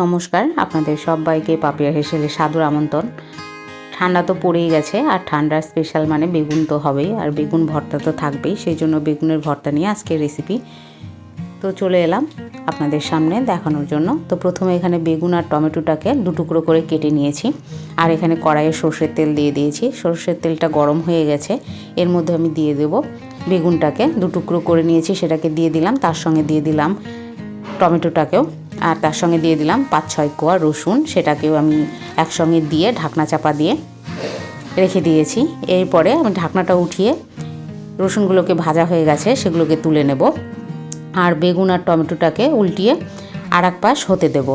নমস্কার, আপনাদের সবাইকে পাপিয়া হেসেলে সাদর আমন্ত্রণ। ঠান্ডা তো পড়েই গেছে, আর ঠান্ডার স্পেশাল মানে বেগুন তো হবেই, আর বেগুন ভর্তা তো থাকবেই, সেই জন্য বেগুনের ভর্তা নিয়ে আজকের রেসিপি তো চলে এলাম আপনাদের সামনে দেখানোর জন্য। তো প্রথমে এখানে বেগুন আর টমেটোটাকে দু টুকরো করে কেটে নিয়েছি, আর এখানে কড়াইয়ে সর্ষের তেল দিয়ে দিয়েছি। সর্ষের তেলটা গরম হয়ে গেছে, এর মধ্যে আমি দিয়ে দেব বেগুনটাকে। দু টুকরো করে নিয়েছি, সেটাকে দিয়ে দিলাম, তার সঙ্গে দিয়ে দিলাম টমেটোটাকেও। আর তার সঙ্গে দিয়ে দিলাম পাঁচ ছয় কোয়া রসুন, সেটাকেও আমি একসঙ্গে দিয়ে ঢাকনা চাপা দিয়ে রেখে দিয়েছি। এরপরে আমি ঢাকনাটা উঠিয়ে রসুনগুলোকে ভাজা হয়ে গেছে, সেগুলোকে তুলে নেব। আর বেগুন আর টমেটোটাকে উল্টিয়ে আর এক পাশ হতে দেব।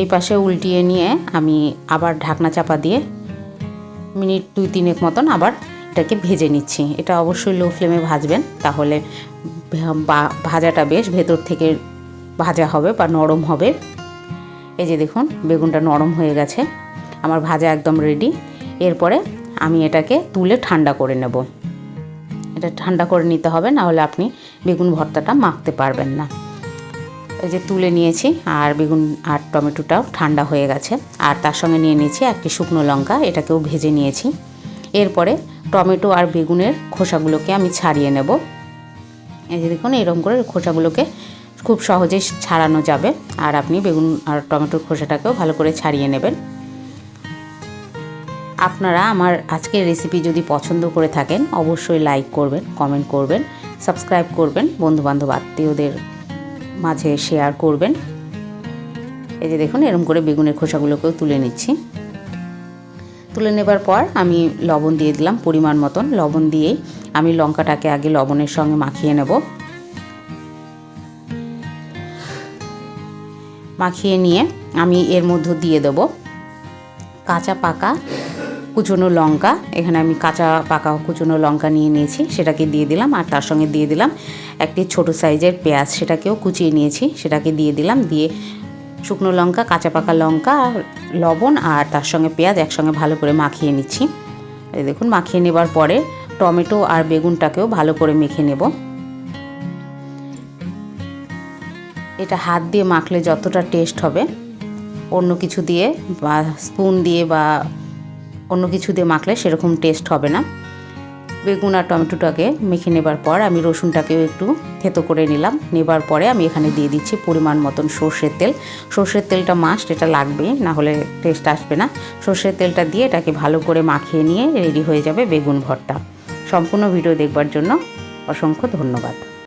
এই পাশে উল্টিয়ে নিয়ে আমি আবার ঢাকনা চাপা দিয়ে মিনিট দুই তিনেক মতন আবার এটাকে ভেজে নিচ্ছি। এটা অবশ্যই লো ফ্লেমে ভাজবেন, তাহলে ভাজাটা বেশ ভেতর থেকে ভাজা হবে বা নরম হবে। এই যে দেখুন, বেগুনটা নরম হয়ে গেছে। আমার ভাজা একদম রেডি এরপরে আমি এটাকে তুলে ঠান্ডা করে নেব। এটা ঠান্ডা করে নিতে হবে, না হলে আপনি বেগুন ভর্তাটা মাখতে পারবেন না। এই যে তুলে নিয়েছি, আর বেগুন আর টমেটোটাও ঠান্ডা হয়ে গেছে। আর তার সঙ্গে নিয়ে নিয়েছি একটি শুকনো লঙ্কা, এটাকেও ভেজে নিয়েছি। এরপরে টমেটো আর বেগুনের খোসাগুলোকে আমি ছাড়িয়ে নেব। এই যে দেখুন, এরকম করে খোসাগুলোকে খুব সহজে ছাড়ানো যাবে। আর আপনি বেগুন আর টমেটোর খোসাটাকেও ভালো করে ছাড়িয়ে নেবেন। আপনারা আমার আজকের রেসিপি যদি পছন্দ করে থাকেন, অবশ্যই লাইক করবেন কমেন্ট করবেন সাবস্ক্রাইব করবেন, বন্ধুবান্ধব আত্মীয়দের মাঝে শেয়ার করবেন। এই যে দেখুন এরকম করে বেগুনের খোসাগুলোকেও তুলে নিচ্ছি। তুলে নেবার পর আমি লবণ দিয়ে দিলাম পরিমাণ মতন। লবণ দিয়েই আমি লঙ্কাটাকে আগে লবণের সঙ্গে মাখিয়ে নেব। মাখিয়ে নিয়ে আমি এর মধ্যে দিয়ে দেব কাঁচা পাকা কুচনো লঙ্কা। এখানে আমি কাঁচা পাকা কুচনো লঙ্কা নিয়ে নিয়েছি, সেটাকে দিয়ে দিলাম আর তার সঙ্গে দিয়ে দিলাম একটি ছোট সাইজের পেঁয়াজ, সেটাকেও কুচিয়ে নিয়েছি, সেটাকে দিয়ে দিলাম দিয়ে শুকনো লঙ্কা, কাঁচা পাকা লঙ্কা লবণ আর তার সঙ্গে পেঁয়াজ একসঙ্গে ভালো করে মাখিয়ে নিচ্ছি। দেখুন, মাখিয়ে নেবার পরে টমেটো আর বেগুনটাকেও ভালো করে মেখে নেব। এটা হাত দিয়ে মাখলে যতটা টেস্ট হবে, অন্য কিছু দিয়ে বা স্পুন দিয়ে বা অন্য কিছু দিয়ে মাখলে সেরকম টেস্ট হবে না। বেগুন আর টমেটোটাকে মেখে নেবার পর আমি রসুনটাকেও একটু থেতো করে নিলাম। নেবার পরে আমি এখানে দিয়ে দিচ্ছি পরিমাণ মতন সর্ষের তেল। সর্ষের তেলটা মাস্ট এটা লাগবে না হলে টেস্ট আসবে না। সর্ষের তেলটা দিয়ে এটাকে ভালো করে মাখিয়ে নিয়ে রেডি হয়ে যাবে বেগুন ভর্তা। সম্পূর্ণ ভিডিও দেখবার জন্য অসংখ্য ধন্যবাদ।